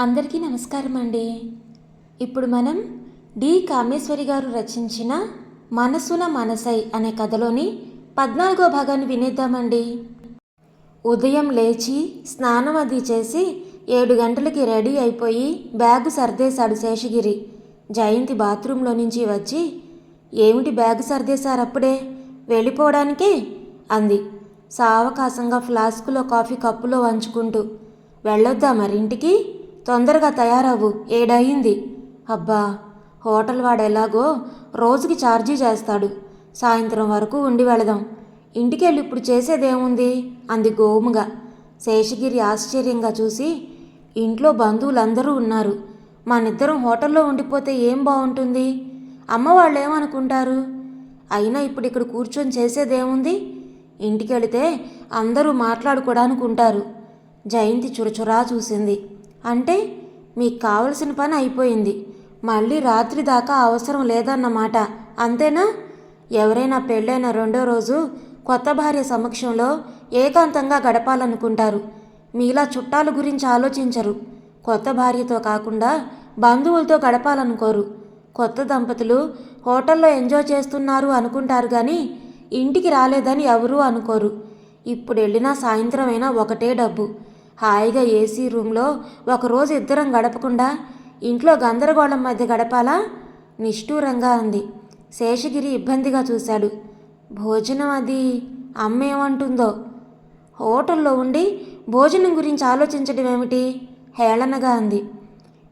అందరికీ నమస్కారం అండి. ఇప్పుడు మనం డి. కామేశ్వరి గారు రచించిన మనసున మనసై అనే కథలోని పద్నాలుగో భాగాన్ని వినేద్దామండి. ఉదయం లేచి స్నానం అది చేసి ఏడు గంటలకి రెడీ అయిపోయి బ్యాగు సర్దేశాడు శేషగిరి. జయంతి బాత్రూంలో నుంచి వచ్చి ఏమిటి బ్యాగు సర్దేశారు అప్పుడే? వెళ్ళిపోవడానికే? అంది. సావకాశంగా ఫ్లాస్కులో కాఫీ కప్పులో వంచుకుంటూ వెళ్ళొద్దా మరింటికి? తొందరగా తయారవ్వు. ఏడయింది. అబ్బా హోటల్ వాడెలాగో రోజుకి ఛార్జీ చేస్తాడు. సాయంత్రం వరకు ఉండి వెళదాం. ఇంటికెళ్ళి ఇప్పుడు చేసేదేముంది? అంది గోముగా. శేషగిరి ఆశ్చర్యంగా చూసి ఇంట్లో బంధువులందరూ ఉన్నారు. మనిద్దరం హోటల్లో ఉండిపోతే ఏం బాగుంటుంది అమ్మ వాళ్ళు ఏమనుకుంటారు అయినా ఇప్పుడు ఇక్కడ కూర్చొని చేసేదేముంది? ఇంటికెళితే అందరూ మాట్లాడుకోవడానికి ఉంటారు జయంతి చురచురా చూసింది. అంటే మీకు కావలసిన పని అయిపోయింది. మళ్ళీ రాత్రి దాకా అవసరం లేదన్నమాట. అంతేనా? ఎవరైనా పెళ్ళైన రెండో రోజు కొత్త భార్య సమక్షంలో ఏకాంతంగా గడపాలనుకుంటారు. మీలా చుట్టాల గురించి ఆలోచించరు. కొత్త భార్యతో కాకుండా బంధువులతో గడపాలనుకోరు. కొత్త దంపతులు హోటల్లో ఎంజాయ్ చేస్తున్నారు అనుకుంటారు కానీ ఇంటికి రాలేదని ఎవరూ అనుకోరు. ఇప్పుడు వెళ్ళినా సాయంత్రం అయినా ఒకటే డబ్బు. హాయిగా ఏసీ రూమ్లో ఒకరోజు ఇద్దరం గడపకుండా ఇంట్లో గందరగోళం మధ్య గడపాలా? నిష్ఠూరంగా అంది. శేషగిరి ఇబ్బందిగా చూశాడు. భోజనం అది అమ్మేమంటుందో హోటల్లో ఉండి భోజనం గురించి ఆలోచించడం ఏమిటి? హేళనగా అంది.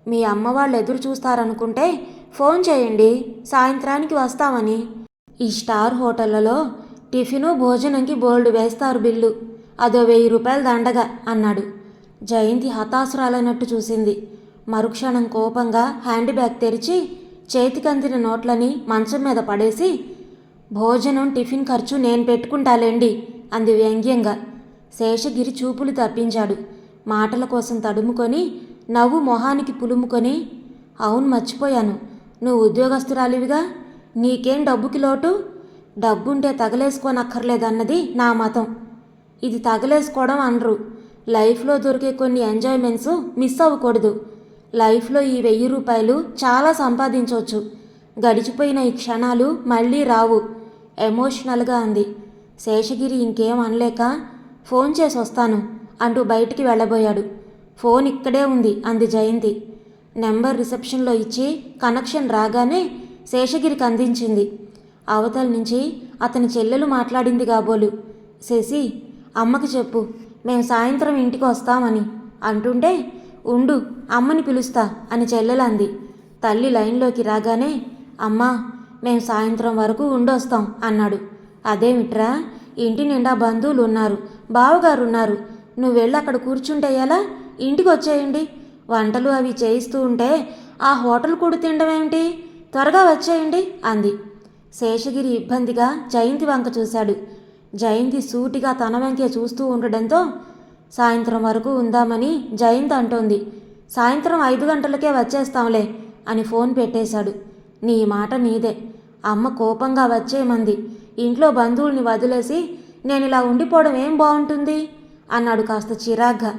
మీ అమ్మ వాళ్ళు ఎదురు చూస్తారనుకుంటే ఫోన్ చేయండి. సాయంత్రానికి వస్తామని. ఈ స్టార్ హోటళ్ళలో టిఫిను భోజనంకి బోల్డ్ వేస్తారు బిల్లు. అదో వెయ్యి రూపాయలు దండగా అన్నాడు. జయంతి హతాసురాలైనట్టు చూసింది. మరుక్షణం కోపంగా హ్యాండ్ బ్యాగ్ తెరిచి చేతికందిన నోట్లని మంచం మీద పడేసి భోజనం టిఫిన్ ఖర్చు నేను పెట్టుకుంటాలేండి అంది వ్యంగ్యంగా. శేషగిరి చూపులు తప్పించాడు. మాటల కోసం తడుముకొని నవ్వు మొహానికి పులుముకొని అవును మర్చిపోయాను. నువ్వు ఉద్యోగస్తురాలివిగా? నీకేం డబ్బుకి లోటు? డబ్బుంటే తగలేసుకోనక్కర్లేదన్నది నా మతం. ఇది తగలేసుకోవడం అనరు. లైఫ్లో దొరికే కొన్ని ఎంజాయ్మెంట్స్ మిస్ అవ్వకూడదు. లైఫ్లో ఈ వెయ్యి రూపాయలు చాలా సంపాదించవచ్చు. గడిచిపోయిన ఈ క్షణాలు మళ్ళీ రావు. ఎమోషనల్గా అంది. శేషగిరి ఇంకేం అనలేక ఫోన్ చేసి వస్తాను అంటూ బయటికి వెళ్ళబోయాడు. ఫోన్ ఇక్కడే ఉంది అంది జయంతి. నెంబర్ రిసెప్షన్లో ఇచ్చి కనెక్షన్ రాగానే శేషగిరికి అందించింది. అవతల నుంచి అతని చెల్లెలు మాట్లాడింది కాబోలు. శశి అమ్మకి చెప్పు. మేము సాయంత్రం ఇంటికి వస్తామని. అంటుంటే ఉండు అమ్మని పిలుస్తా అని చెల్లెలంది. తల్లి లైన్లోకి రాగానే అమ్మా మేము సాయంత్రం వరకు ఉండొస్తాం అన్నాడు. అదేమిట్రా ఇంటి నిండా బంధువులు ఉన్నారు బావగారు ఉన్నారు నువ్వు వెళ్ళి అక్కడ కూర్చుంటే ఎలా? ఇంటికి వచ్చేయండి వంటలు అవి చేయిస్తూ ఉంటే ఆ హోటల్ కూడా తినడం ఏమిటి త్వరగా వచ్చేయండి అంది. శేషగిరి ఇబ్బందిగా జయంతి వంక చూశాడు. జయంతి సూటిగా తన వెంకే చూస్తూ ఉండడంతో సాయంత్రం వరకు ఉందామని జయంత్ అంటోంది. సాయంత్రం ఐదు గంటలకే వచ్చేస్తాంలే అని ఫోన్ పెట్టేశాడు. నీ మాట నీదే. అమ్మ కోపంగా వచ్చేయమంది ఇంట్లో బంధువుల్ని వదిలేసి నేను ఇలా ఉండిపోవడం ఏం బాగుంటుంది అన్నాడు కాస్త చిరాగ్గా.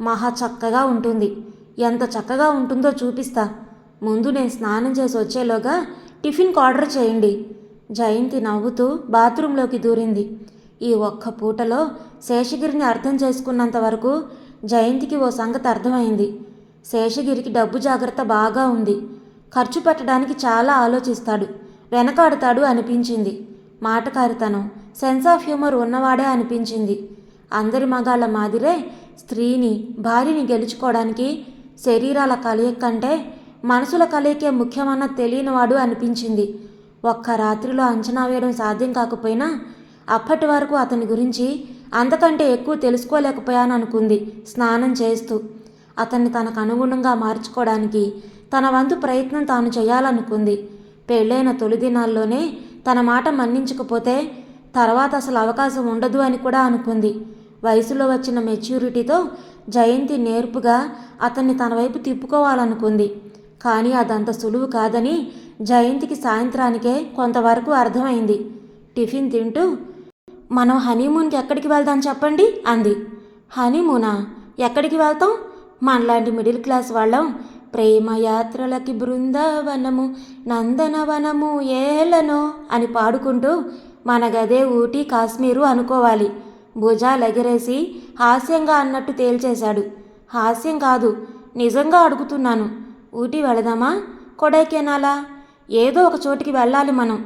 మహా చక్కగా ఉంటుంది. ఎంత చక్కగా ఉంటుందో చూపిస్తా. ముందు నేను స్నానం చేసి వచ్చేలోగా టిఫిన్కి ఆర్డర్ చేయండి. జయంతి నవ్వుతూ బాత్రూంలోకి దూరింది. ఈ ఒక్క పూటలో శేషగిరిని అర్థం చేసుకున్నంత వరకు జయంతికి ఓ సంగతి అర్థమైంది. శేషగిరికి డబ్బు జాగ్రత్త బాగా ఉంది. ఖర్చు పెట్టడానికి చాలా ఆలోచిస్తాడు. వెనకాడుతాడు అనిపించింది. మాటకారితనం సెన్స్ ఆఫ్ హ్యూమర్ ఉన్నవాడే అనిపించింది. అందరి మగాళ్ళ మాదిరే స్త్రీని భార్యని గెలుచుకోవడానికి శరీరాల కలయిక కంటే మనసుల కలయికే ముఖ్యమన్న తెలియనివాడు అనిపించింది. ఒక్క రాత్రిలో అంచనా వేయడం సాధ్యం కాకపోయినా అప్పటి వరకు అతని గురించి అంతకంటే ఎక్కువ తెలుసుకోలేకపోయాను అనుకుంది స్నానం చేస్తూ. అతన్ని తనకు అనుగుణంగా మార్చుకోవడానికి తన వంతు ప్రయత్నం తాను చేయాలనుకుంది. పెళ్ళైన తొలి దినాల్లోనే తన మాట మన్నించకపోతే తర్వాత అసలు అవకాశం ఉండదు అని కూడా అనుకుంది. వయసులో వచ్చిన మెచ్యూరిటీతో జయంతి నేర్పుగా అతన్ని తన వైపు తిప్పుకోవాలనుకుంది. కానీ అదంత సులువు కాదని జయంతికి సాయంత్రానికే కొంతవరకు అర్థమైంది. టిఫిన్ తింటూ మనం హనీమూన్కి ఎక్కడికి వెళ్దాం చెప్పండి అంది. హనీమూనా? ఎక్కడికి వెళ్తాం? మనలాంటి మిడిల్ క్లాస్ వాళ్ళం ప్రేమ యాత్రలకి బృందావనము నందనవనము ఏలనో అని పాడుకుంటూ మన గదే ఊటీ కాశ్మీరు అనుకోవాలి. భుజాలు ఎగరేసి హాస్యంగా అన్నట్టు తేల్చేశాడు. హాస్యం కాదు నిజంగా అడుగుతున్నాను. ఊటీ వెళదామా? కొడైకెనాలా? ఏదో ఒక చోటికి వెళ్ళాలి మనం.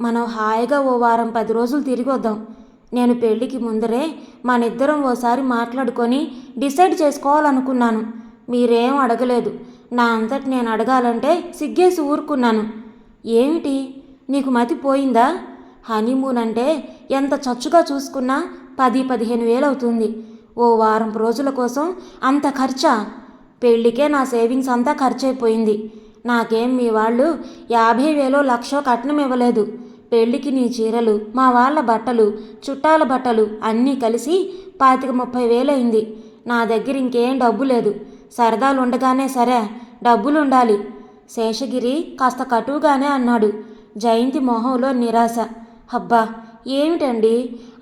మనం హాయిగా ఓ వారం పది రోజులు తిరిగి వద్దాం. నేను పెళ్ళికి ముందరే మనిద్దరం ఓసారి మాట్లాడుకొని డిసైడ్ చేసుకోవాలనుకున్నాను. మీరేం అడగలేదు. నా అంతటి నేను అడగాలంటే సిగ్గేసి ఊరుకున్నాను. ఏమిటి? నీకు మతి పోయిందా? హనీమూన్ అంటే ఎంత చచ్చుగా చూసుకున్నా పది పదిహేను వేలు అవుతుంది ఓ వారం రోజుల కోసం అంత ఖర్చా? పెళ్ళికే నా సేవింగ్స్ అంతా ఖర్చయిపోయింది నాకేం మీ వాళ్ళు యాభై వేలో లక్షో కట్నం ఇవ్వలేదు. పెళ్ళికి నీ చీరలు మా వాళ్ళ బట్టలు చుట్టాల బట్టలు అన్నీ కలిసి పాతిక ముప్పై వేలైంది నా దగ్గర ఇంకేం డబ్బు లేదు. సరదాలు ఉండగానే సరే డబ్బులుండాలి. శేషగిరి కాస్త కటువుగానే అన్నాడు. జయంతి మొహంలో నిరాశ. అబ్బా ఏమిటండి?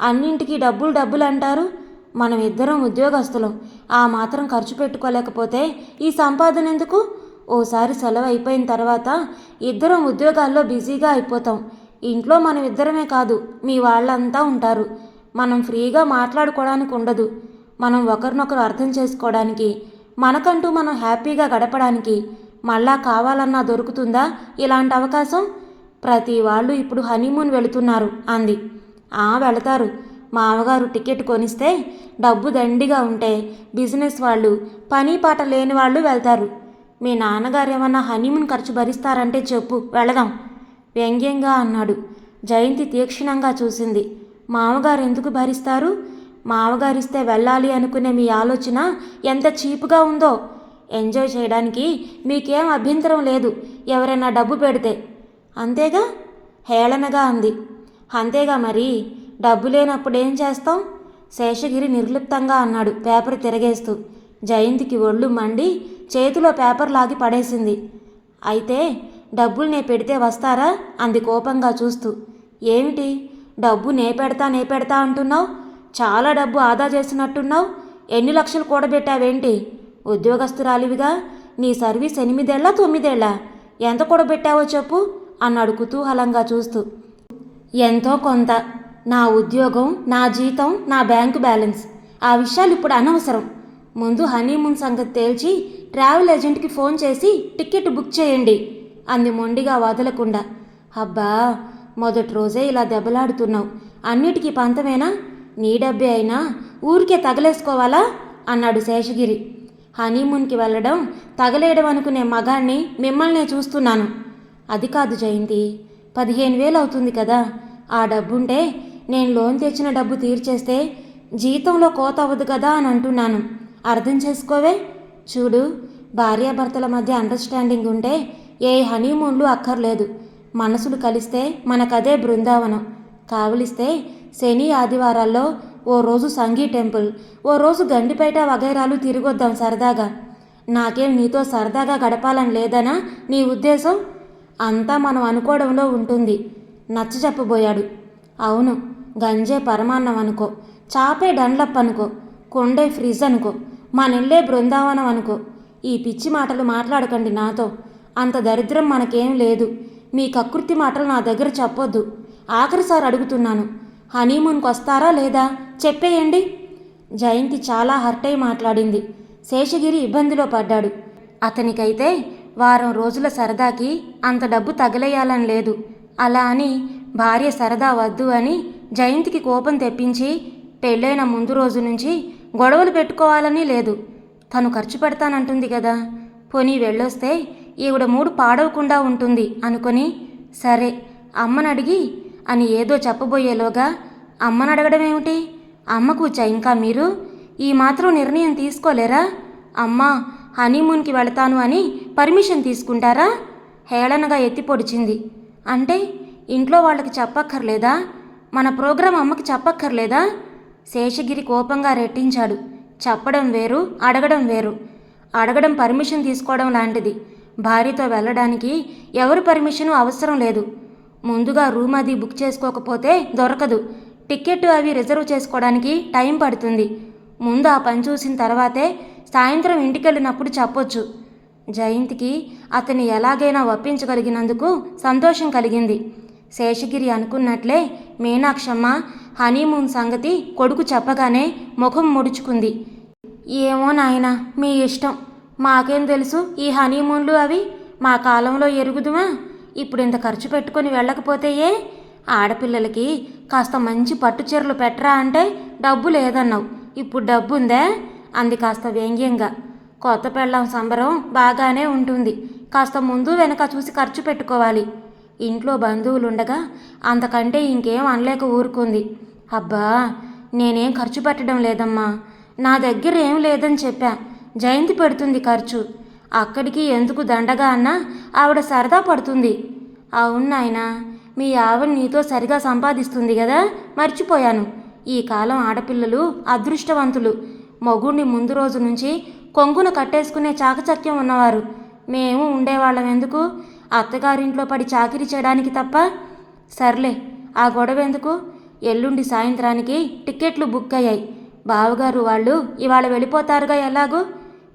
అన్నింటికి డబ్బులు డబ్బులు అంటారు మనం ఇద్దరం ఉద్యోగస్తులం. ఆ మాత్రం ఖర్చు పెట్టుకోలేకపోతే ఈ సంపాదన ఎందుకు? ఓసారి సెలవు అయిపోయిన తర్వాత ఇద్దరం ఉద్యోగాల్లో బిజీగా అయిపోతాం. ఇంట్లో మనం ఇద్దరమే కాదు మీ వాళ్ళంతా ఉంటారు. మనం ఫ్రీగా మాట్లాడుకోవడానికి ఉండదు. మనం ఒకరినొకరు అర్థం చేసుకోవడానికి మనకంటూ మనం హ్యాపీగా గడపడానికి మళ్ళా కావాలన్నా దొరుకుతుందా ఇలాంటి అవకాశం? ప్రతి వాళ్ళు ఇప్పుడు హనీమూన్ వెళుతున్నారు అంది. ఆ వెళతారు. మామగారు టికెట్ కొనిస్తే డబ్బు దండిగా ఉంటే బిజినెస్ వాళ్ళు పని పాట లేని వాళ్ళు వెళ్తారు. మీ నాన్నగారు ఏమన్నా హనీమూన్ ఖర్చు భరిస్తారంటే చెప్పు వెళదాం. వ్యంగ్యంగా అన్నాడు. జయంతి తీక్షణంగా చూసింది. మామగారు ఎందుకు భరిస్తారు? మామగారిస్తే వెళ్ళాలి అనుకునే మీ ఆలోచన ఎంత చీపుగా ఉందో. ఎంజాయ్ చేయడానికి మీకేం అభ్యంతరం లేదు ఎవరైనా డబ్బు పెడితే. అంతేగా? హేళనగా అంది. అంతేగా మరి? డబ్బు లేనప్పుడు ఏం చేస్తాం? శేషగిరి నిర్లిప్తంగా అన్నాడు పేపర్ తిరగేస్తూ. జయంతికి ఒళ్ళు మండి చేతిలో పేపర్ లాగి పడేసింది. అయితే డబ్బులు నే పెడితే వస్తారా? అంది కోపంగా చూస్తూ. ఏమిటి? డబ్బు నే పెడతా నే పెడతా అంటున్నావు? చాలా డబ్బు ఆదా చేసినట్టున్నావు? ఎన్ని లక్షలు కూడబెట్టావేంటి? ఉద్యోగస్తురాలివిగా? నీ సర్వీస్ ఎనిమిదేళ్ళ తొమ్మిదేళ్ళ? ఎంత కూడబెట్టావో చెప్పు అన్నాడు కుతూహలంగా చూస్తూ. ఎంతో కొంత. నా ఉద్యోగం నా జీతం నా బ్యాంకు బ్యాలెన్స్. ఆ విషయాలు ఇప్పుడు అనవసరం. ముందు హనీమూన్ సంగతి తేల్చి ట్రావెల్ ఏజెంట్కి ఫోన్ చేసి టికెట్ బుక్ చేయండి అంది మొండిగా వదలకుండా. అబ్బా మొదటి రోజే ఇలా దెబ్బలాడుతున్నావు. అన్నిటికీ పంతమేనా? నీ డబ్బే అయినా? ఊరికే తగలేసుకోవాలా? అన్నాడు శేషగిరి. హనీమూన్కి వెళ్ళడం తగలేయడం అనుకునే మగాణ్ణి మిమ్మల్నే చూస్తున్నాను. అది కాదు జయంతి. పదిహేను వేలు అవుతుంది కదా. ఆ డబ్బుంటే నేను లోన్ తెచ్చిన డబ్బు తీర్చేస్తే జీతంలో కోత అవ్వదు కదా అని అంటున్నాను. అర్థం చేసుకోవే? చూడు భార్యాభర్తల మధ్య అండర్స్టాండింగ్ ఉంటే ఏ హనీమూన్లు అక్కర్లేదు. మనసులు కలిస్తే మనకదే బృందావనం. కావలిస్తే శని ఆదివారాల్లో ఓ రోజు సంఘీ టెంపుల్ ఓ రోజు గండిపేట వగైరాలు తిరిగొద్దాం సరదాగా. నాకేం నీతో సరదాగా గడపాలని లేదనా నీ ఉద్దేశం? అంతా మనం అనుకోవడంలో ఉంటుంది. నచ్చ చెప్పబోయాడు అవును గంజే పరమాన్నం అనుకో చాపే డన్లప్ అనుకో కొండే ఫ్రిజ్ అనుకో మనిళ్ళే బృందావనం అనుకో ఈ పిచ్చి మాటలు మాట్లాడకండి నాతో. అంత దరిద్రం మనకేం లేదు. మీ కకృతి మాటలు నా దగ్గర చెప్పొద్దు. ఆఖరిసారి అడుగుతున్నాను. హనీమూన్కి వస్తారా లేదా? చెప్పేయండి. జయంతి చాలా హర్ట్ అయి మాట్లాడింది. శేషగిరి ఇబ్బందిలో పడ్డాడు. అతనికైతే వారం రోజుల సరదాకి అంత డబ్బు తగలేయాలని లేదు. అలా అని భార్య సరదా వద్దు అని జయంతికి కోపం తెప్పించి పెళ్ళైన ముందు రోజు నుంచి గొడవలు పెట్టుకోవాలని లేదు. తను ఖర్చు పెడతానంటుంది కదా. పోనీ వెళ్ళొస్తే ఈవిడ మూడు పాడవకుండా ఉంటుంది అనుకొని సరే అమ్మనడిగి అని ఏదో చెప్పబోయేలోగా అమ్మను అడగడం ఏమిటి అమ్మ కూర్చా ఇంకా మీరు? ఈ మాత్రం నిర్ణయం తీసుకోలేరా? అమ్మా హనీమూన్కి వెళతాను అని పర్మిషన్ తీసుకుంటారా? హేళనగా ఎత్తి పొడిచింది. అంటే ఇంట్లో వాళ్ళకి చెప్పక్కర్లేదా? మన ప్రోగ్రాం అమ్మకి చెప్పక్కర్లేదా? శేషగిరి కోపంగా రెట్టించాడు. చెప్పడం వేరు అడగడం వేరు. అడగడం పర్మిషన్ తీసుకోవడం లాంటిది. భార్యతో వెళ్ళడానికి ఎవరి పర్మిషను అవసరం లేదు. ముందుగా రూమ్ అది బుక్ చేసుకోకపోతే దొరకదు. టికెట్ అవి రిజర్వ్ చేసుకోవడానికి టైం పడుతుంది. ముందు ఆ పని చూసిన తర్వాతే సాయంత్రం ఇంటికెళ్ళినప్పుడు చెప్పొచ్చు. జయంతికి అతన్ని ఎలాగైనా ఒప్పించగలిగినందుకు సంతోషం కలిగింది. శేషగిరి అనుకున్నట్లే మీనాక్షమ్మ హనీమూన్ సంగతి కొడుకు చెప్పగానే ముఖం ముడుచుకుంది. ఏమో నాయనా మీ ఇష్టం. మాకేం తెలుసు ఈ హనీమూన్లు అవి మా కాలంలో ఎరుగుదుమా? ఇప్పుడు ఇంత ఖర్చు పెట్టుకొని వెళ్ళకపోతే ఏ? ఆడపిల్లలకి కాస్త మంచి పట్టు చీరలు పెట్టరా అంటే డబ్బు లేదన్నావు. ఇప్పుడు డబ్బు ఉందే అంది కాస్త వ్యంగ్యంగా. కొత్త పెళ్ళం సంబరం బాగానే ఉంటుంది. కాస్త ముందు వెనక చూసి ఖర్చు పెట్టుకోవాలి. ఇంట్లో బంధువులు ఉండగా అంతకంటే ఇంకేం అనలేక ఊరుకుంది. అబ్బా నేనేం ఖర్చు పెట్టడం లేదమ్మా. నా దగ్గర ఏం లేదని చెప్పా. జయంతి పెడుతుంది ఖర్చు. అక్కడికి ఎందుకు దండగా అన్నా ఆవిడ సరదా పడుతుంది. అవును నాయనా మీ ఆవిడ నీతో సరిగా సంపాదిస్తుంది కదా మర్చిపోయాను. ఈ కాలం ఆడపిల్లలు అదృష్టవంతులు. మొగుడిని ముందు రోజు నుంచి కొంగున కట్టేసుకునే చాకచక్యం ఉన్నవారు. మేము ఉండేవాళ్ళం ఎందుకు? అత్తగారింట్లో పడి చాకిరీ చేయడానికి తప్ప? సర్లే ఆ గొడవ ఎందుకు ఎల్లుండి సాయంత్రానికి టిక్కెట్లు బుక్ అయ్యాయి. బావగారు వాళ్ళు ఇవాళ వెళ్ళిపోతారుగా ఎలాగో?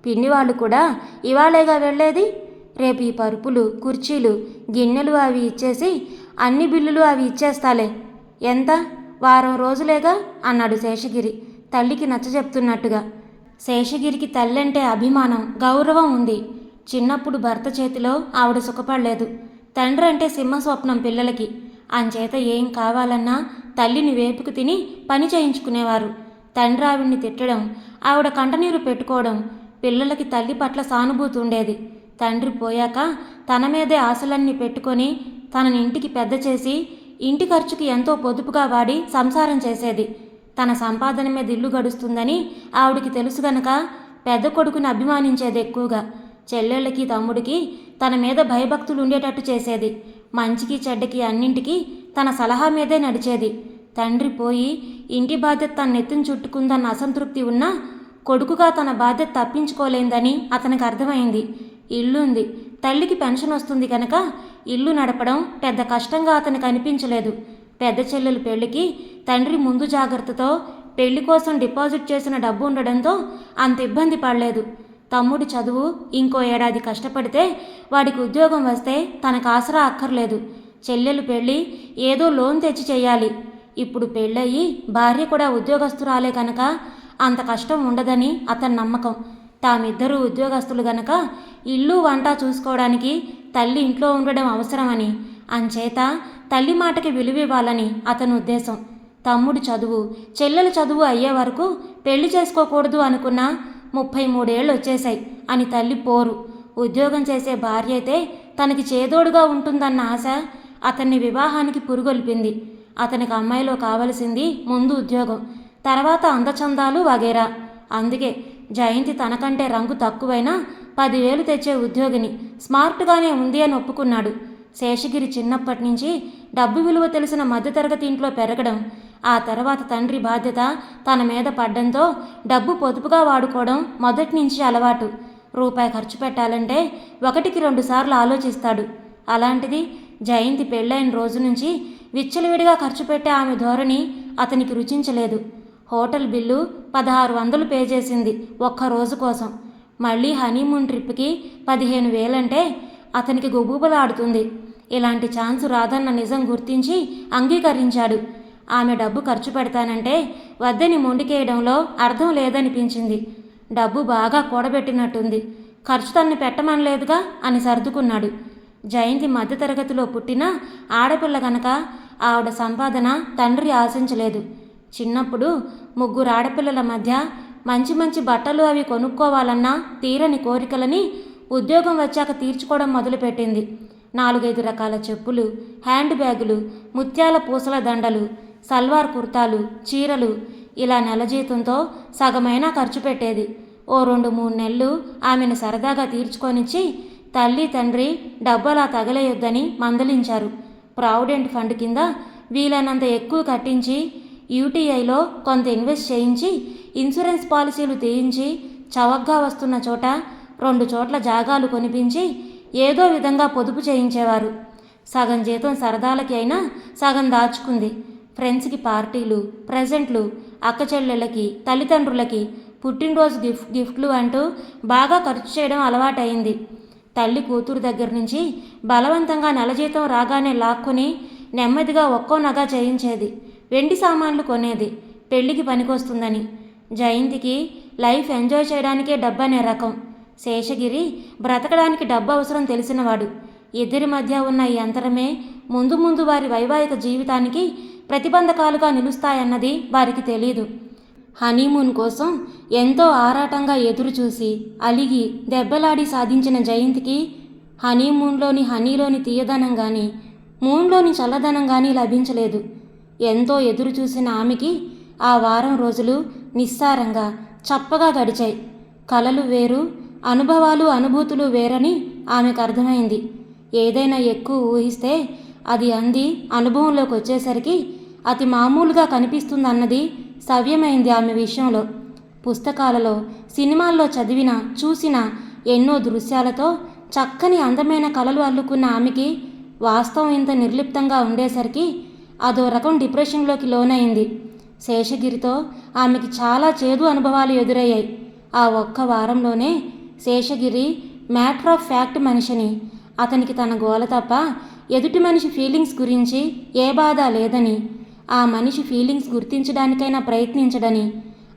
పిన్ని వాళ్ళు కూడా ఇవాళేగా వెళ్ళేది? రేపు ఈ పరుపులు కుర్చీలు గిన్నెలు అవి ఇచ్చేసి అన్ని బిల్లులు అవి ఇచ్చేస్తాలే. ఎంత? వారం రోజులేగా? అన్నాడు శేషగిరి. తల్లికి నచ్చజెప్తున్నట్టుగా. శేషగిరికి తల్లంటే అభిమానం గౌరవం ఉంది. చిన్నప్పుడు భర్త చేతిలో ఆవిడ సుఖపడలేదు. తండ్రి అంటే సింహస్వప్నం పిల్లలకి. అంచేత ఏం కావాలన్నా తల్లిని వేపుకు తిని పని చేయించుకునేవారు. తండ్రి ఆవిడ్ని తిట్టడం ఆవిడ కంటనీరు పెట్టుకోవడం పిల్లలకి తల్లి పట్ల సానుభూతి ఉండేది. తండ్రి పోయాక తన మీదే ఆశలన్నీ పెట్టుకొని తనని ఇంటికి పెద్ద చేసి ఇంటి ఖర్చుకి ఎంతో పొదుపుగా వాడి సంసారం చేసేది. తన సంపాదన మీద ఇల్లు గడుస్తుందని ఆవిడికి తెలుసు గనక పెద్ద కొడుకుని అభిమానించేది ఎక్కువగా. చెల్లెళ్ళకి తమ్ముడికి తన మీద భయభక్తులు ఉండేటట్టు చేసేది. మంచికి చెడ్డకి అన్నింటికి తన సలహా మీదే నడిచేది. తండ్రి పోయి ఇంటి బాధ్యత తన నెత్తిని చుట్టుకుందన్న అసంతృప్తి ఉన్నా కొడుకుగా తన బాధ్యత తప్పించుకోలేందని అతనికి అర్థమైంది. ఇల్లు ఉంది తల్లికి పెన్షన్ వస్తుంది కనుక ఇల్లు నడపడం పెద్ద కష్టంగా అతనికి అనిపించలేదు. పెద్ద చెల్లెలు పెళ్ళికి తండ్రి ముందు జాగ్రత్తతో పెళ్ళి కోసం డిపాజిట్ చేసిన డబ్బు ఉండడంతో అంత ఇబ్బంది పడలేదు. తమ్ముడి చదువు ఇంకో ఏడాది కష్టపడితే వాడికి ఉద్యోగం వస్తే తనకు ఆసరా అక్కర్లేదు. చెల్లెలు పెళ్ళి ఏదో లోన్ తెచ్చి చేయాలి. ఇప్పుడు పెళ్ళయి భార్య కూడా ఉద్యోగస్తురాలే కనుక అంత కష్టం ఉండదని అతని నమ్మకం. తామిద్దరూ ఉద్యోగస్తులు గనక ఇల్లు వంట చూసుకోవడానికి తల్లి ఇంట్లో ఉండడం అవసరమని అంచేత తల్లి మాటకి విలువివ్వాలని అతని ఉద్దేశం. తమ్ముడు చదువు చెల్లెల చదువు అయ్యే వరకు పెళ్ళి చేసుకోకూడదు అనుకున్నా ముప్పై మూడేళ్ళు వచ్చేశాయి అని తల్లి పోరు. ఉద్యోగం చేసే భార్య అయితే తనకి చేదోడుగా ఉంటుందన్న ఆశ అతన్ని వివాహానికి పురుగొల్పింది. అతనికి అమ్మాయిలో కావలసింది ముందు ఉద్యోగం తర్వాత అందచందాలు వగేరా. అందుకే జయంతి తనకంటే రంగు తక్కువైనా పదివేలు తెచ్చే ఉద్యోగిని స్మార్ట్గానే ఉంది అని ఒప్పుకున్నాడు. శేషగిరి చిన్నప్పటి నుంచి డబ్బు విలువ తెలిసిన మధ్యతరగతి ఇంట్లో పెరగడం ఆ తర్వాత తండ్రి బాధ్యత తన మీద పడ్డంతో డబ్బు పొదుపుగా వాడుకోవడం మొదటి నుంచి అలవాటు. రూపాయి ఖర్చు పెట్టాలంటే ఒకటికి రెండు సార్లు ఆలోచిస్తాడు. అలాంటిది జయంతి పెళ్ళైన రోజు నుంచి విచ్చలవిడిగా ఖర్చు పెట్టే ఆమె ధోరణి అతనికి రుచించలేదు. హోటల్ బిల్లు పదహారు వందలు పే చేసింది ఒక్క రోజు కోసం. మళ్ళీ హనీమూన్ ట్రిప్కి పదిహేను వేలంటే అతనికి గుబూబలాడుతుంది. ఇలాంటి ఛాన్స్ రాదన్న నిజం గుర్తించి అంగీకరించాడు. ఆమె డబ్బు ఖర్చు పెడతానంటే వద్దని మొండికేయడంలో అర్థం లేదనిపించింది. డబ్బు బాగా కూడబెట్టినట్టుంది. ఖర్చు తన్ని పెట్టమనలేదుగా అని సర్దుకున్నాడు. జయంతి మధ్యతరగతిలో పుట్టిన ఆడపిల్ల గనక ఆవిడ సంపాదన తండ్రి ఆశించలేదు. చిన్నప్పుడు ముగ్గురు ఆడపిల్లల మధ్య మంచి మంచి బట్టలు అవి కొనుక్కోవాలన్నా తీరని కోరికలని ఉద్యోగం వచ్చాక తీర్చుకోవడం మొదలుపెట్టింది. నాలుగైదు రకాల చెప్పులు హ్యాండ్ బ్యాగులు ముత్యాల పూసల దండలు సల్వార్ కుర్తాలు చీరలు ఇలా నెల జీతంతో సగమైనా ఖర్చు పెట్టేది. ఓ రెండు మూడు నెలలు ఆమెను సరదాగా తీర్చుకొనిచ్చి తల్లి తండ్రి డబ్బలా తగలేయొద్దని మందలించారు. ప్రావిడెంట్ ఫండ్ కింద వీలైనంత ఎక్కువ కట్టించి యూటీఐలో కొంత ఇన్వెస్ట్ చేయించి ఇన్సూరెన్స్ పాలసీలు తీయించి చవకగా వస్తున్న చోట రెండు చోట్ల జాగాలు కొనిపించి ఏదో విధంగా పొదుపు చేయించేవారు. సగం జీతం సరదాలకి అయినా సగం దాచుకుంది. ఫ్రెండ్స్కి పార్టీలు ప్రజెంట్లు అక్కచెల్లెళ్ళకి తల్లిదండ్రులకి పుట్టినరోజు గిఫ్ట్ గిఫ్ట్లు అంటూ బాగా ఖర్చు చేయడం అలవాటైంది తల్లి కూతురు దగ్గర నుంచి బలవంతంగా నెల జీతం రాగానే లాక్కుని నెమ్మదిగా ఒక్కో నగా చేయించేది. వెండి సామాన్లు కొనేది. పెళ్ళికి పనికొస్తుందని. జయంతికి లైఫ్ ఎంజాయ్ చేయడానికే డబ్బు అనే రకం. శేషగిరి బ్రతకడానికి డబ్బు అవసరం తెలిసినవాడు. ఇద్దరి మధ్య ఉన్న ఈ అంతరమే ముందు ముందు వారి వైవాహిక జీవితానికి ప్రతిబంధకాలుగా నిలుస్తాయన్నది వారికి తెలియదు హనీమూన్ కోసం ఎంతో ఆరాటంగా ఎదురుచూసి అలిగి దెబ్బలాడి సాధించిన జయంతికి హనీమూన్లోని హనీలోని తీయదనం కానీ మూన్లోని చల్లదనం కానీ లభించలేదు. ఎంతో ఎదురు చూసిన ఆమెకి ఆ వారం రోజులు నిస్సారంగా చప్పగా గడిచాయి. కలలు వేరు అనుభవాలు అనుభూతులు వేరని ఆమెకు అర్థమైంది. ఏదైనా ఎక్కువ ఊహిస్తే అది అంది అనుభవంలోకి వచ్చేసరికి అతి మామూలుగా కనిపిస్తుందన్నది సవ్యమైంది ఆమె విషయంలో. పుస్తకాలలో సినిమాల్లో చదివిన చూసిన ఎన్నో దృశ్యాలతో చక్కని అందమైన కళలు అల్లుకున్న ఆమెకి వాస్తవం ఇంత నిర్లిప్తంగా ఉండేసరికి అదో రకం డిప్రెషన్లోకి లోనైంది. శేషగిరితో ఆమెకి చాలా చేదు అనుభవాలు ఎదురయ్యాయి. ఆ ఒక్క వారంలోనే శేషగిరి మ్యాటర్ ఆఫ్ ఫ్యాక్ట్ మనిషిని అతనికి తన గోల తప్ప ఎదుటి మనిషి ఫీలింగ్స్ గురించి ఏ బాధ లేదని ఆ మనిషి ఫీలింగ్స్ గుర్తించడానికైనా ప్రయత్నించడని.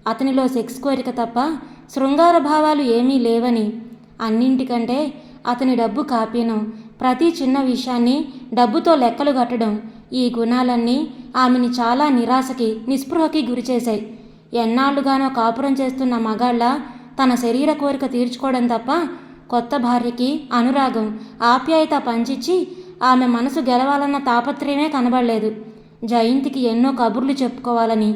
అతనిలో సెక్స్ కోరిక తప్ప శృంగార భావాలు ఏమీ లేవని. అన్నింటికంటే అతని డబ్బు కాపీను. ప్రతి చిన్న విషయాన్ని డబ్బుతో లెక్కలు కట్టడం. ఈ గుణాలన్నీ ఆమెని చాలా నిరాశకి నిస్పృహకి గురిచేశాయి. ఎన్నాళ్ళుగానో కాపురం చేస్తున్న మగాళ్ళ తన శరీర కోరిక తీర్చుకోవడం తప్ప కొత్త భార్యకి అనురాగం ఆప్యాయత పంచిచ్చి ఆమె మనసు గెలవాలన్న తాపత్రయమే కనబడలేదు. జయంతికి ఎన్నో కబుర్లు చెప్పుకోవాలని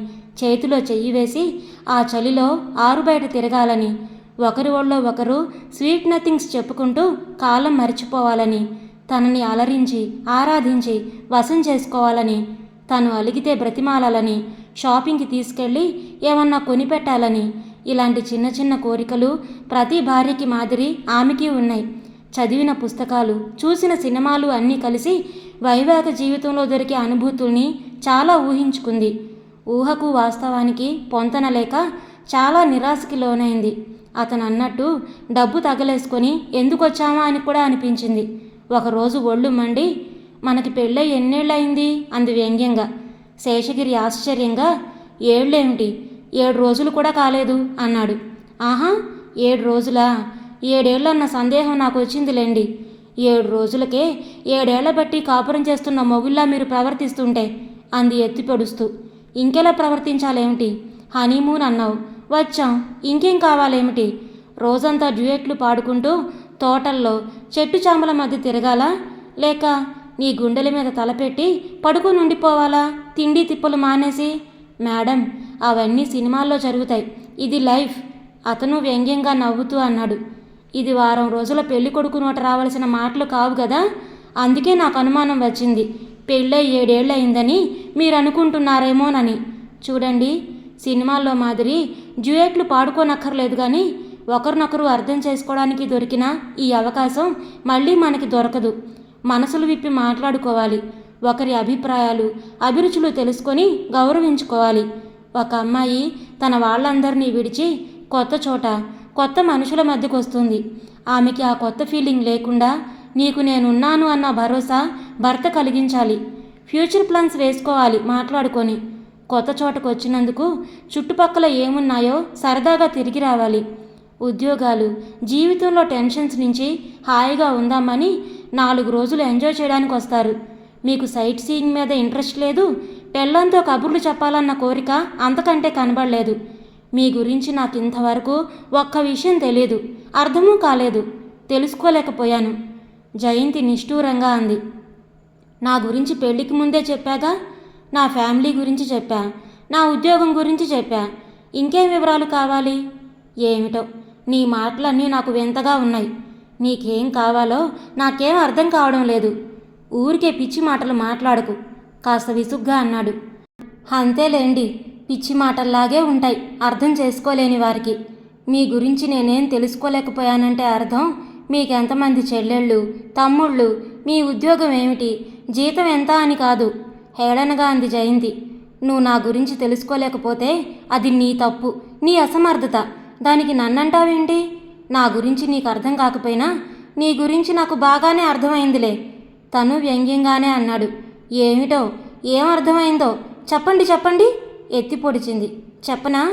చేతిలో చెయ్యి వేసి ఆ చలిలో ఆరుబయట తిరగాలని ఒకరి ఒళ్ళో ఒకరు స్వీట్ నథింగ్స్ చెప్పుకుంటూ కాలం మరిచిపోవాలని తనని అలరించి ఆరాధించి వశం చేసుకోవాలని తను అలిగితే బ్రతిమాలని షాపింగ్కి తీసుకెళ్ళి ఏమన్నా కొనిపెట్టాలని ఇలాంటి చిన్న చిన్న కోరికలు ప్రతి భార్యకి మాదిరి ఆమెకి ఉన్నాయి. చదివిన పుస్తకాలు చూసిన సినిమాలు అన్నీ కలిసి వైవాహిక జీవితంలో దొరికే అనుభూతుల్ని చాలా ఊహించుకుంది. ఊహకు వాస్తవానికి పొంతనలేక చాలా నిరాశకి లోనైంది. అతను అన్నట్టు డబ్బు తగలేసుకొని ఎందుకు వచ్చామా అని కూడా అనిపించింది. ఒకరోజు ఒళ్ళు మండి మనకి పెళ్ళై ఎన్నేళ్ళయింది? అంది వ్యంగ్యంగా. శేషగిరి ఆశ్చర్యంగా ఏళ్ళేమిటి? ఏడు రోజులు కూడా కాలేదు అన్నాడు. ఆహా ఏడు రోజులా? ఏడేళ్ళన్న సందేహం నాకు వచ్చిందిలేండి. ఏడు రోజులకే ఏడేళ్ళ బట్టి కాపురం చేస్తున్న మొగుల్లా మీరు ప్రవర్తిస్తుంటే అంది ఎత్తి పొడుస్తూ ఇంకెలా ప్రవర్తించాలేమిటి? హనీమూన్ అన్నావు. వచ్చాం. ఇంకేం కావాలేమిటి? రోజంతా డ్యూయెట్లు పాడుకుంటూ తోటల్లో చెట్టు చామల మధ్య తిరగాలా? లేక నీ గుండెల మీద తలపెట్టి పడుకుని ఉండిపోవాలా? తిండి తిప్పలు మానేసి? మేడం అవన్నీ సినిమాల్లో జరుగుతాయి. ఇది లైఫ్. అతను వ్యంగ్యంగా నవ్వుతూ అన్నాడు. ఇది వారం రోజుల పెళ్ళి కొడుకు నోట రావాల్సిన మాటలు కావు కదా అందుకే నాకు అనుమానం వచ్చింది. పెళ్ళై ఏడేళ్ళు అయిందని మీరు అనుకుంటున్నారేమోనని చూడండి సినిమాల్లో మాదిరి డ్యూయెట్లు పాడుకోనక్కర్లేదు కానీ ఒకరినొకరు అర్థం చేసుకోవడానికి దొరికిన ఈ అవకాశం మళ్ళీ మనకి దొరకదు. మనసులు విప్పి మాట్లాడుకోవాలి. ఒకరి అభిప్రాయాలు అభిరుచులు తెలుసుకొని గౌరవించుకోవాలి. ఒక అమ్మాయి తన వాళ్ళందరినీ విడిచి కొత్త చోట కొత్త మనుషుల మధ్యకు వస్తుంది ఆమెకి ఆ కొత్త ఫీలింగ్ లేకుండా నీకు నేనున్నాను అన్న భరోసా భర్త కలిగించాలి. ఫ్యూచర్ ప్లాన్స్ వేసుకోవాలి మాట్లాడుకొని. కొత్త చోటకు వచ్చినందుకు చుట్టుపక్కల ఏమున్నాయో సరదాగా తిరిగి రావాలి. ఉద్యోగాలు జీవితంలో టెన్షన్స్ నుంచి హాయిగా ఉందామని నాలుగు రోజులు ఎంజాయ్ చేయడానికి వస్తారు. మీకు సైట్ సీయింగ్ మీద ఇంట్రెస్ట్ లేదు పెళ్ళంతో కబుర్లు చెప్పాలన్న కోరిక అంతకంటే కనబడలేదు. మీ గురించి నాకు ఇంతవరకు ఒక్క విషయం తెలియదు అర్థమూ కాలేదు. తెలుసుకోలేకపోయాను. జయంతి నిష్ఠూరంగా అంది. నా గురించి పెళ్ళికి ముందే చెప్పాగా? నా ఫ్యామిలీ గురించి చెప్పా? నా ఉద్యోగం గురించి చెప్పా? ఇంకేం వివరాలు కావాలి? ఏమిటో? నీ మాటలన్నీ నాకు వింతగా ఉన్నాయి. నీకేం కావాలో నాకేం అర్థం కావడం లేదు. ఊరికే పిచ్చి మాటలు మాట్లాడకు. కాస్త విసుగ్గా అన్నాడు. అంతేలేండి. పిచ్చి మాటల్లాగే ఉంటాయి. అర్థం చేసుకోలేని వారికి. మీ గురించి నేనేం తెలుసుకోలేకపోయానంటే అర్థం? మీకెంతమంది చెల్లెళ్ళు తమ్ముళ్ళు మీ ఉద్యోగం ఏమిటి? జీతం ఎంత అని కాదు. హేళనగా అంది జయంతి. నువ్వు నా గురించి తెలుసుకోలేకపోతే అది నీ తప్పు నీ అసమర్థత. దానికి నన్నంటావేంటి? నా గురించి నీకు అర్థం కాకపోయినా నీ గురించి నాకు బాగానే అర్థమైందిలే. తను వ్యంగ్యంగానే అన్నాడు. ఏమిటో? ఏం అర్థమైందో? చెప్పండి చెప్పండి. ఎత్తి పొడిచింది. చెప్పనా?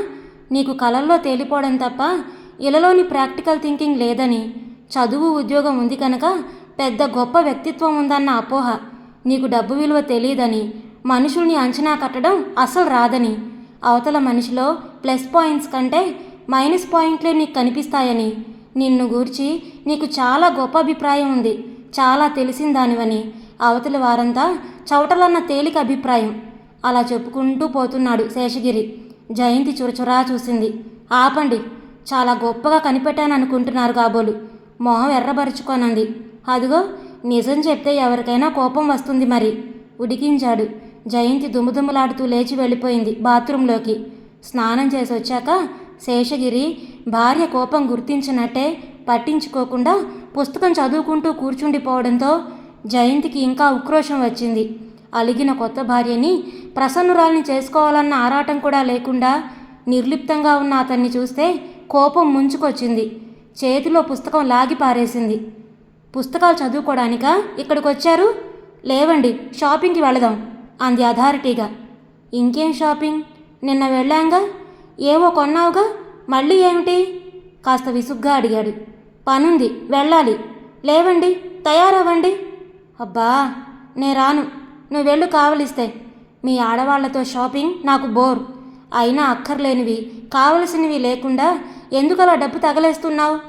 నీకు కలల్లో తేలిపోవడం తప్ప ఇలలోని ప్రాక్టికల్ థింకింగ్ లేదని. చదువు ఉద్యోగం ఉంది కనుక పెద్ద గొప్ప వ్యక్తిత్వం ఉందన్న అపోహ. నీకు డబ్బు విలువ తెలియదని మనుషుల్ని అంచనా కట్టడం అసలు రాదని. అవతల మనిషిలో ప్లస్ పాయింట్స్ కంటే మైనస్ పాయింట్లే నీకు కనిపిస్తాయని. నిన్ను గూర్చి నీకు చాలా గొప్ప అభిప్రాయం ఉంది. చాలా తెలిసిన దానివని. అవతలి వారంతా చౌటలన్న తేలిక అభిప్రాయం. అలా చెప్పుకుంటూ పోతున్నాడు శేషగిరి. జయంతి చురచురా చూసింది. ఆపండి. చాలా గొప్పగా కనిపెట్టాననుకుంటున్నారు కాబోలు. మొహం ఎర్రబరుచుకోనంది. అదిగో నిజం చెప్తే ఎవరికైనా కోపం వస్తుంది మరి ఉడికించాడు. జయంతి దుమ్ముదుమ్ములాడుతూ లేచి వెళ్ళిపోయింది బాత్రూంలోకి. స్నానం చేసి వచ్చాక శేషగిరి భార్య కోపం గుర్తించినట్టే పట్టించుకోకుండా పుస్తకం చదువుకుంటూ కూర్చుండిపోవడంతో జయంతికి ఇంకా ఉక్రోషం వచ్చింది. అలిగిన కొత్త భార్యని ప్రసన్నురాల్ని చేసుకోవాలన్న ఆరాటం కూడా లేకుండా నిర్లిప్తంగా ఉన్న అతన్ని చూస్తే కోపం ముంచుకొచ్చింది. చేతిలో పుస్తకం లాగి పారేసింది. పుస్తకాలు చదువుకోవడానికా ఇక్కడికి వచ్చారు లేవండి షాపింగ్కి వెళదాం అంది అథారిటీగా. ఇంకేం షాపింగ్? నిన్న వెళ్ళాంగా? ఏవో కొన్నావుగా? మళ్ళీ ఏమిటి? కాస్త విసుగ్గా అడిగాడు. పనుంది వెళ్ళాలి. లేవండి తయారవ్వండి. అబ్బా నే రాను నువ్వు వెళ్ళు కావలిస్తే. మీ ఆడవాళ్ళతో షాపింగ్ నాకు బోర్. అయినా అక్కర్లేనివి కావలసినవి లేకుండా ఎందుకలా డబ్బు తగలేస్తున్నావు?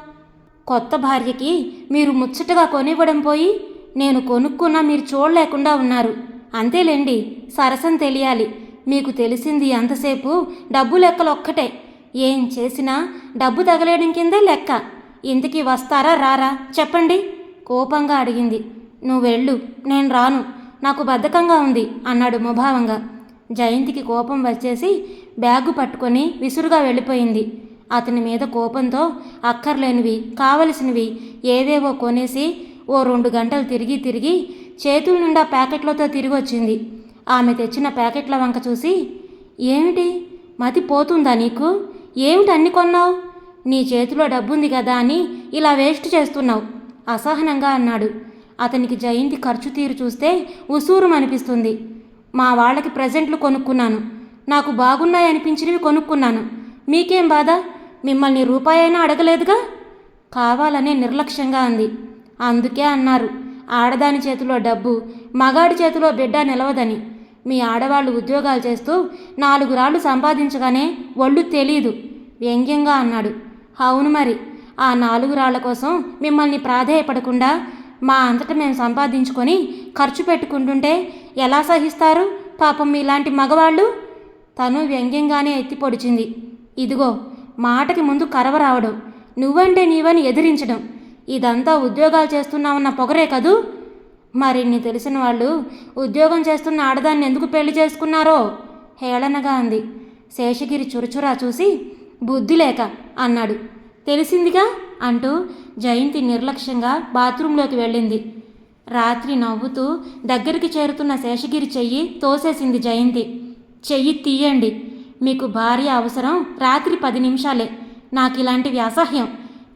కొత్త భార్యకి మీరు ముచ్చటగా కొనివ్వడం పోయి నేను కొనుక్కున్నా మీరు చూడలేకుండా ఉన్నారు. అంతేలేండి సరసం తెలియాలి. మీకు తెలిసింది అంతసేపు డబ్బు లెక్కలు ఒక్కటే. ఏం చేసినా డబ్బు తగలేయడం కిందే లెక్క. ఇంతకీ వస్తారా రారా? చెప్పండి. కోపంగా అడిగింది. నువ్వు వెళ్ళు నేను రాను. నాకు బద్ధకంగా ఉంది అన్నాడు ముభావంగా. జయంతికి కోపం వచ్చేసి బ్యాగు పట్టుకొని విసురుగా వెళ్ళిపోయింది. అతని మీద కోపంతో అక్కర్లేనివి కావలసినవి ఏవేవో కొనేసి ఓ రెండు గంటలు తిరిగి తిరిగి చేతుల నిండా ప్యాకెట్లతో తిరిగి వచ్చింది ఆమె తెచ్చిన ప్యాకెట్ల వంక చూసి ఏమిటి? మతి పోతుందా నీకు? ఏమిటి అన్ని కొన్నావు? నీ చేతిలో డబ్బుంది కదా అని ఇలా వేస్ట్ చేస్తున్నావు అసహనంగా అన్నాడు. అతనికి జయంతి ఖర్చు తీరు చూస్తే ఉసూరు అనిపిస్తుంది. మా వాళ్ళకి ప్రజెంట్లు కొనుక్కున్నాను. నాకు బాగున్నాయి అనిపించినవి కొనుక్కున్నాను. మీకేం బాధ? మిమ్మల్ని రూపాయైనా అడగలేదుగా? కావాలనే నిర్లక్ష్యంగా అంది. అందుకే అన్నారు ఆడదాని చేతిలో డబ్బు మగాడి చేతిలో బిడ్డ నిలవదని. మీ ఆడవాళ్ళు ఉద్యోగాలు చేస్తూ నాలుగు రాళ్ళు సంపాదించగానే ఒళ్ళు తెలీదు. వ్యంగ్యంగా అన్నాడు. అవును మరి ఆ నాలుగు రాళ్ళ కోసం మిమ్మల్ని ప్రాధేయపడకుండా మా అంతట మేము సంపాదించుకొని ఖర్చు పెట్టుకుంటుంటే ఎలా సహిస్తారు? పాపం మీలాంటి మగవాళ్ళు తను వ్యంగ్యంగానే ఎత్తి పొడిచింది. ఇదిగో మాటకి ముందు కరవ రావడం నువ్వంటే నీవని ఎదిరించడం. ఇదంతా ఉద్యోగాలు చేస్తున్నావన్న పొగరే కదూ? మరిన్ని తెలిసిన వాళ్ళు ఉద్యోగం చేస్తున్న ఆడదాన్ని ఎందుకు పెళ్ళి చేసుకున్నారో? హేళనగా అంది. శేషగిరి చురుచురా చూసి బుద్ధి లేక అన్నాడు. తెలిసిందిగా అంటూ జయంతి నిర్లక్ష్యంగా బాత్రూంలోకి వెళ్ళింది. రాత్రి నవ్వుతూ దగ్గరికి చేరుతున్న శేషగిరి చెయ్యి తోసేసింది జయంతి. చెయ్యి తీయండి. మీకు భార్య అవసరం రాత్రి పది నిమిషాలే. నాకు ఇలాంటివి అసహ్యం.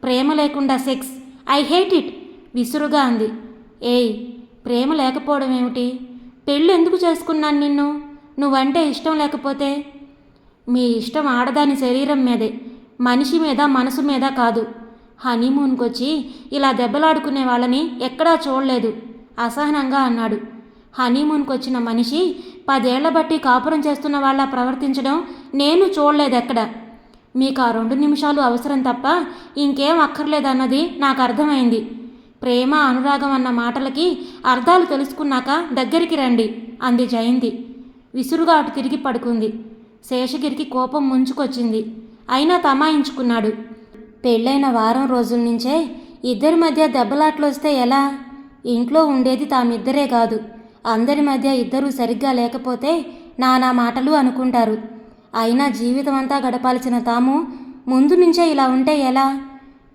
ప్రేమ లేకుండా సెక్స్. ఐ హేట్ ఇట్ విసురుగా అంది. ఏయ్ ప్రేమ లేకపోవడం ఏమిటి? పెళ్ళి ఎందుకు చేసుకున్నాను నిన్ను? నువ్వంటే ఇష్టం లేకపోతే? మీ ఇష్టం ఆడదాని శరీరం మీదే. మనిషి మీద మనసు మీద కాదు. హనీమూన్కి వచ్చి ఇలా దెబ్బలాడుకునే వాళ్ళని ఎక్కడా చూడలేదు. అసహనంగా అన్నాడు. హనీమూన్కి వచ్చిన మనిషి పదేళ్ళ బట్టి కాపురం చేస్తున్న వాళ్ళ ప్రవర్తించడం నేను చూడలేదు ఎక్కడ మీకు ఆ రెండు నిమిషాలు అవసరం తప్ప ఇంకేం అక్కర్లేదన్నది నాకు అర్థమైంది ప్రేమ అనురాగం అన్న మాటలకి అర్థాలు తెలుసుకున్నాక దగ్గరికి రండి అంది జయంతి. విసురుగా అటు తిరిగి పడుకుంది. శేషగిరికి కోపం ముంచుకొచ్చింది. అయినా తమాయించుకున్నాడు. పెళ్ళైన వారం రోజుల నుంచే ఇద్దరి మధ్య దెబ్బలాట్లు వస్తే ఎలా? ఇంట్లో ఉండేది తామిద్దరే కాదు. అందరి మధ్య ఇద్దరూ సరిగ్గా లేకపోతే నానా మాటలు అనుకుంటారు. అయినా జీవితం అంతా గడపాల్సిన తాము ముందు నుంచే ఇలా ఉంటే ఎలా?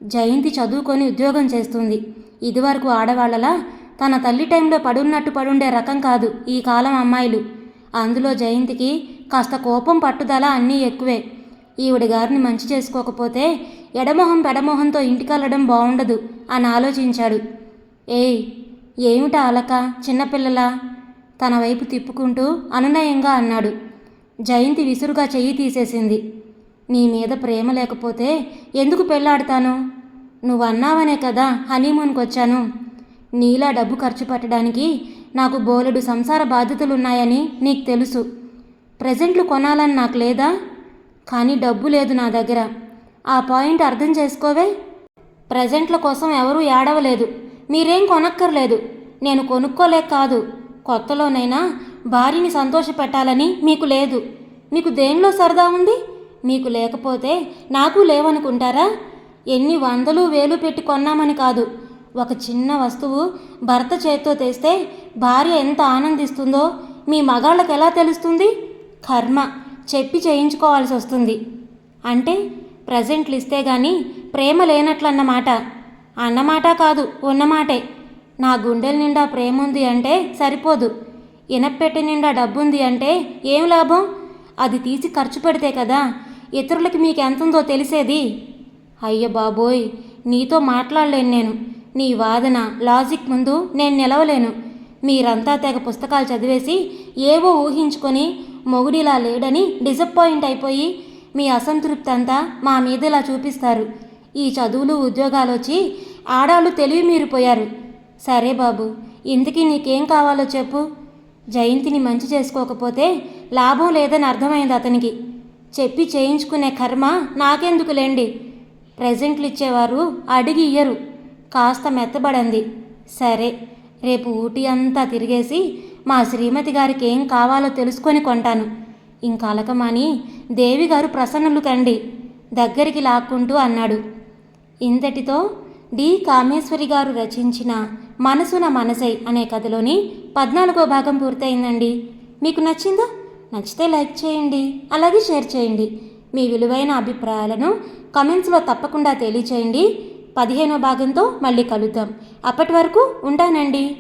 జయంతి చదువుకొని ఉద్యోగం చేస్తుంది. ఇదివరకు ఆడవాళ్ళలా తన తల్లి టైంలో పడున్నట్టు పడుండే రకం కాదు ఈ కాలం అమ్మాయిలు. అందులో జయంతికి కాస్త కోపం పట్టుదల అన్నీ ఎక్కువే. ఈవిడ గారిని మంచి చేసుకోకపోతే ఎడమొహం పెడమొహంతో ఇంటికెళ్ళడం బాగుండదు అని ఆలోచించాడు. ఏయ్ ఏమిటా అలక? చిన్నపిల్లలా తన వైపు తిప్పుకుంటూ అనునయంగా అన్నాడు. జయంతి విసురుగా చెయ్యి తీసేసింది. నీ మీద ప్రేమ లేకపోతే ఎందుకు పెళ్ళాడతాను? నువ్వు అన్నావనే కదా హనీమూన్కి వచ్చాను నీలా డబ్బు ఖర్చు పెట్టడానికి నాకు బోలెడు సంసార బాధ్యతలున్నాయని నీకు తెలుసు. ప్రెజెంట్లు కొనాలని నాకు లేదా? కానీ డబ్బు లేదు నా దగ్గర. ఆ పాయింట్ అర్థం చేసుకోవే. ప్రజెంట్ల కోసం ఎవరూ ఏడవలేదు. మీరేం కొనక్కర్లేదు. నేను కొనుక్కోలేక కాదు. కొత్తలోనైనా భార్యని సంతోషపెట్టాలని మీకు లేదు. మీకు దేనిలో సరదా ఉంది? మీకు లేకపోతే నాకు లేవనుకుంటారా? ఎన్ని వందలు వేలు పెట్టి కొన్నామని కాదు. ఒక చిన్న వస్తువు భర్త చేత్తో తెస్తే భార్య ఎంత ఆనందిస్తుందో మీ మగాళ్ళకి ఎలా తెలుస్తుంది? కర్మ. చెప్పి చేయించుకోవాల్సి వస్తుంది. అంటే ప్రజెంట్లు ఇస్తే గాని ప్రేమ లేనట్లన్నమాట. అన్నమాట కాదు ఉన్నమాటే. నా గుండెల నిండా ప్రేమ ఉంది అంటే సరిపోదు. ఇనపెట్టి నిండా డబ్బుంది అంటే ఏం లాభం? అది తీసి ఖర్చు పెడితే కదా ఇతరులకి మీకు ఎంతుందో తెలిసేది. అయ్య బాబోయ్ నీతో మాట్లాడలేను నేను. నీ వాదన లాజిక్ ముందు నేను నిలవలేను. మీరంతా తెగ పుస్తకాలు చదివేసి ఏవో ఊహించుకొని మొగుడిలా లేడని డిసప్పాయింట్ అయిపోయి మీ అసంతృప్తి అంతా మా మీద ఇలా చూపిస్తారు. ఈ చదువులు ఉద్యోగాలు వచ్చి ఆడాలు తెలివి మీరిపోయారు. సరే బాబు ఇంతకీ నీకేం కావాలో చెప్పు. జయంతిని మంచి చేసుకోకపోతే లాభం లేదని అర్థమైంది అతనికి. చెప్పి చేయించుకునే కర్మ నాకెందుకులేండి ప్రెజెంట్లు ఇచ్చేవారు అడిగి ఇయ్యరు. కాస్త మెత్తబడంది. సరే రేపు ఊటీ అంతా తిరిగేసి మా శ్రీమతి గారికి ఏం కావాలో తెలుసుకొని కొంటాను. ఇంకా దేవిగారు దేవి గారు ప్రసన్నులు కండి దగ్గరికి లాక్కుంటూ అన్నాడు. ఇంతటితో డి. కామేశ్వరి గారు రచించిన మనసున మనసై అనే కథలోని పద్నాలుగో భాగం పూర్తయిందండి. మీకు నచ్చిందా? నచ్చితే లైక్ చేయండి అలాగే షేర్ చేయండి. మీ విలువైన అభిప్రాయాలను కమెంట్స్లో తప్పకుండా తెలియచేయండి. పదిహేనో భాగంతో మళ్ళీ కలుద్దాం. అప్పటి వరకు ఉంటానండి.